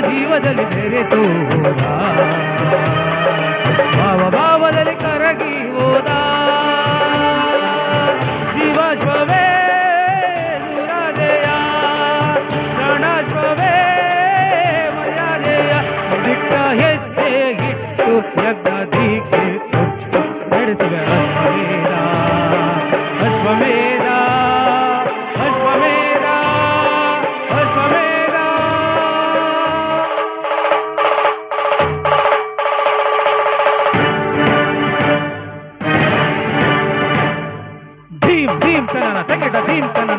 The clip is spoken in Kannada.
ಜೀವದಲ್ಲಿ ಬೆರೆತು ಹೋದ. ಭಾವ ಭಾವದಲ್ಲಿ ಕರಗಿ ಹೋದ. ಜೀವಾಶ್ವವೇ ದುರಾದೆಯ ಪ್ರಾಣಾಶ್ವವೇ ಮರ್ಯಾದೆಯ. ದಿಟ್ಟ ಹೆಜ್ಜೆ ಇಟ್ಟು ಯಜ್ಞ ದೀಕ್ಷೆ ನಡೆಸುವೆ ಧೀಮ್ ಧೀಮ್ ಕನನ ತಕೆಟ